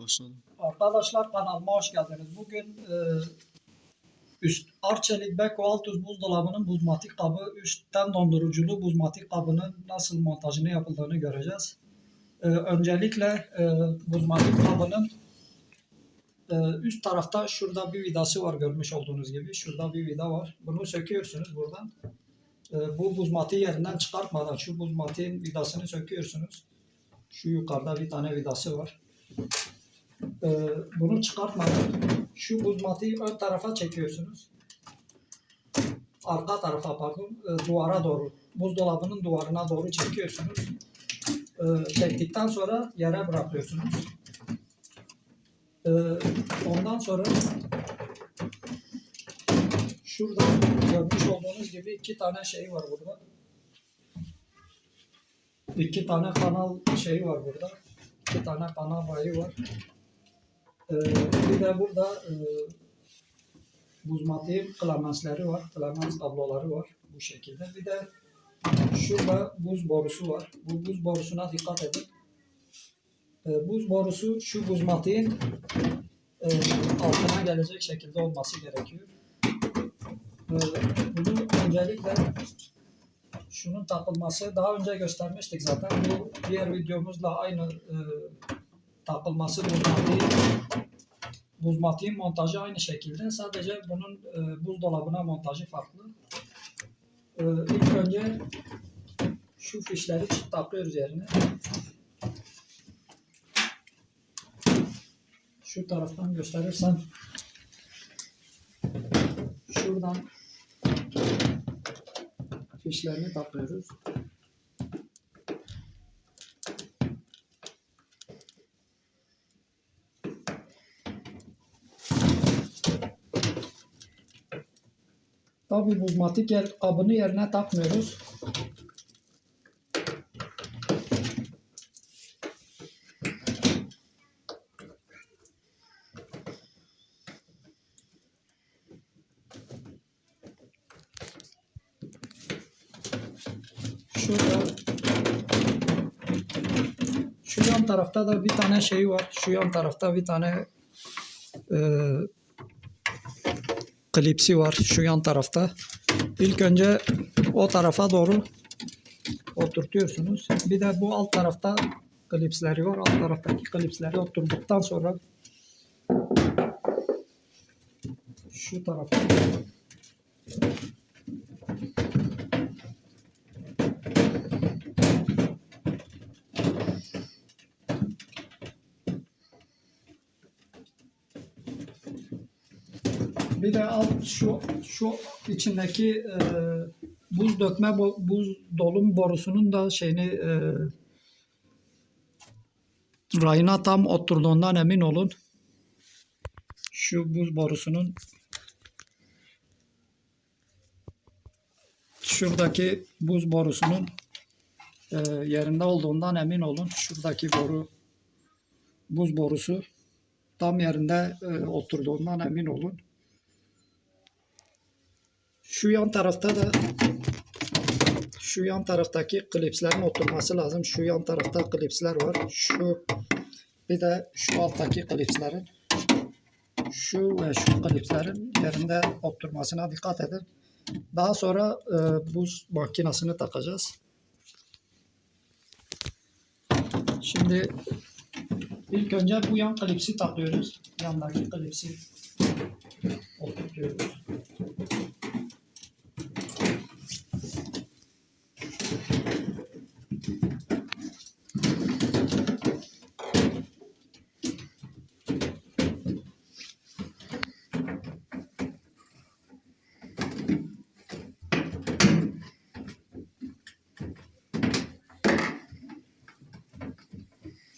Başladım. Arkadaşlar kanalıma hoş geldiniz. Bugün e, üst Arçelik Beko Altus buzdolabının buzmatik kabı üstten donduruculu buzmatik kabının nasıl montajını yapıldığını göreceğiz. E, öncelikle e, buzmatik kabının e, üst tarafta şurada bir vidası var görmüş olduğunuz gibi. Şurada bir vida var. Bunu söküyorsunuz buradan. E, bu buzmatiği yerinden çıkartmadan şu buzmatiğin vidasını söküyorsunuz. Şu yukarıda bir tane vidası var. Ee, bunu çıkartmadan şu buzmatiği ön tarafa çekiyorsunuz. Arka tarafa pardon e, duvara doğru buzdolabının duvarına doğru çekiyorsunuz. Ee, çektikten sonra yere bırakıyorsunuz. Ee, ondan sonra şurada görmüş olduğunuz gibi iki tane şey var burada. İki tane kanal şeyi var burada. İki tane kanal rayı var. Ee, bir de burada e, buzmatiğin klamensleri var. Klamens kabloları var bu şekilde. Bir de şurada buz borusu var. Bu buz borusuna dikkat edin. Ee, buz borusu şu buzmatiğin e, altına gelecek şekilde olması gerekiyor. Ee, bunu öncelikle şunun takılması daha önce göstermiştik zaten. Bu diğer videomuzla aynı e, takılması buzmatiği buzmatiğin montajı aynı şekilde. Sadece bunun e, buzdolabına montajı farklı. E, ilk önce şu fişleri takıyoruz yerine. Şu taraftan gösterirsem şuradan fişlerini takıyoruz. Tabi buzmatik yer, kabını yerine takmıyoruz. Şurada şu yan tarafta da bir tane şey var. Şu yan tarafta bir tane e, klipsi var şu yan tarafta. İlk önce o tarafa doğru oturtuyorsunuz. Bir de bu alt tarafta klipsleri var. Alt taraftaki klipsleri oturduktan sonra şu tarafa Bir de alt şu şu içindeki e, buz dökme buz dolum borusunun da şeyini e, rayına tam oturduğundan emin olun. Şu buz borusunun şuradaki buz borusunun e, yerinde olduğundan emin olun. Şuradaki boru buz borusu tam yerinde e, oturduğundan emin olun. Şu yan tarafta da şu yan taraftaki klipslerin oturması lazım. Şu yan tarafta klipsler var. Şu bir de şu alttaki klipslerin şu ve şu klipslerin yerinde oturmasına dikkat edin. Daha sonra e, buz makinesini takacağız. Şimdi ilk önce bu yan klipsi takıyoruz. Yandaki klipsi oturtuyoruz.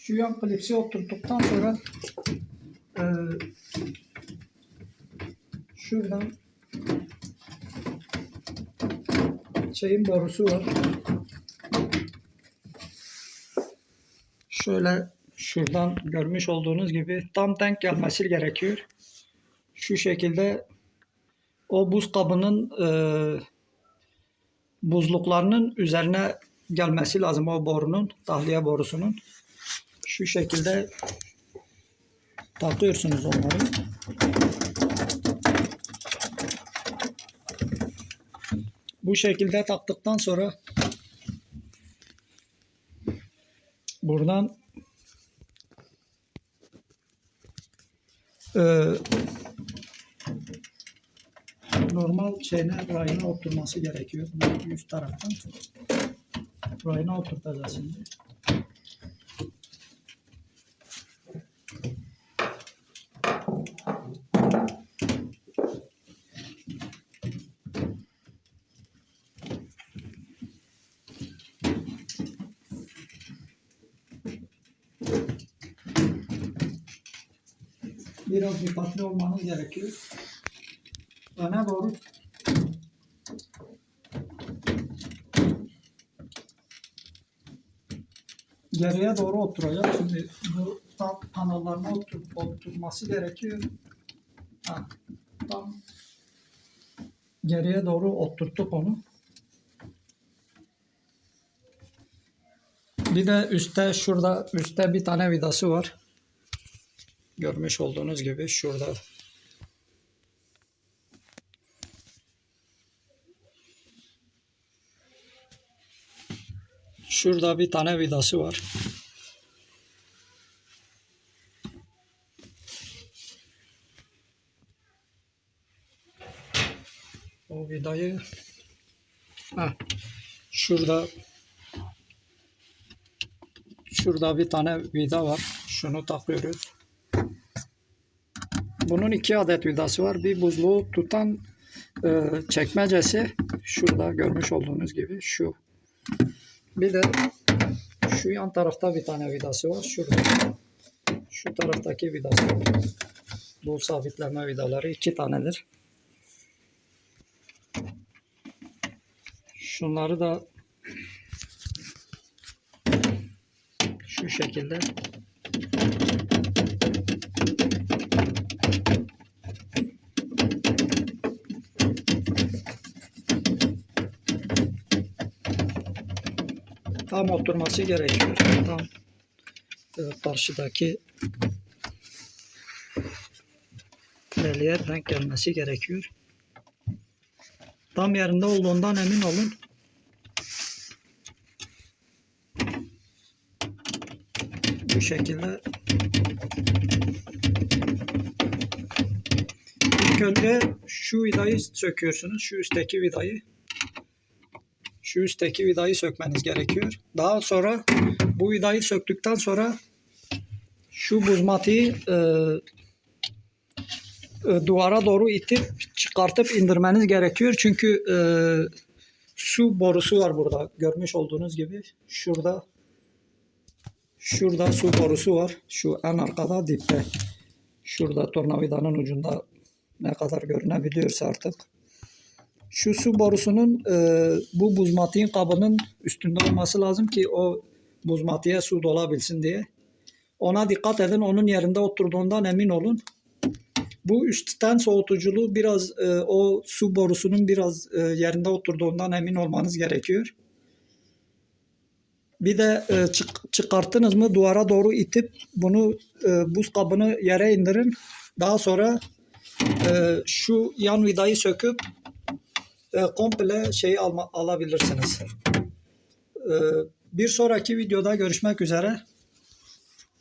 Şu yan klipsi oturttuktan sonra e, şuradan şeyin borusu var. Şöyle şuradan görmüş olduğunuz gibi tam denk gelmesi gerekiyor. Şu şekilde o buz kabının e, buzluklarının üzerine gelmesi lazım o borunun, tahliye borusunun. Şu şekilde takıyorsunuz onları. Bu şekilde taktıktan sonra buradan e, normal şeyine rayına oturması gerekiyor. Üst taraftan rayına oturtacağız şimdi. Biraz dikkatli olmanız gerekiyor. Öne doğru geriye doğru oturacak. Şimdi bu tam kanallarına otur, oturması gerekiyor. Ha, tam geriye doğru oturttuk onu. Bir de üstte şurada üstte bir tane vidası var. Görmüş olduğunuz gibi şurada Şurada bir tane vidası var. O vidayı Heh, şurada şurada bir tane vida var. Şunu takıyoruz. Bunun iki adet vidası var. Bir buzluğu tutan e, çekmecesi şurada görmüş olduğunuz gibi şu. Bir de şu yan tarafta bir tane vidası var. Şurada. Şu taraftaki vidası var. Bu sabitleme vidaları iki tanedir. Şunları da şu şekilde tam oturması gerekiyor. Tam e, karşıdaki deliğe denk gelmesi gerekiyor. Tam yerinde olduğundan emin olun. Bu şekilde İlk önce şu vidayı söküyorsunuz. Şu üstteki vidayı şu üstteki vidayı sökmeniz gerekiyor. Daha sonra bu vidayı söktükten sonra şu buzmatiği e, e, duvara doğru itip çıkartıp indirmeniz gerekiyor. Çünkü e, su borusu var burada. Görmüş olduğunuz gibi şurada şurada su borusu var. Şu en arkada dipte. Şurada tornavidanın ucunda ne kadar görünebiliyorsa artık. Şu su borusunun e, bu buzmatiğin kabının üstünde olması lazım ki o buzmatiğe su dolabilsin diye. Ona dikkat edin. Onun yerinde oturduğundan emin olun. Bu üstten soğutuculuğu biraz e, o su borusunun biraz e, yerinde oturduğundan emin olmanız gerekiyor. Bir de e, çık- çıkarttınız mı duvara doğru itip bunu e, buz kabını yere indirin. Daha sonra e, şu yan vidayı söküp e, komple şeyi alma, alabilirsiniz. E, bir sonraki videoda görüşmek üzere.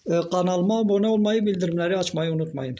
E, kanalıma abone olmayı, bildirimleri açmayı unutmayın.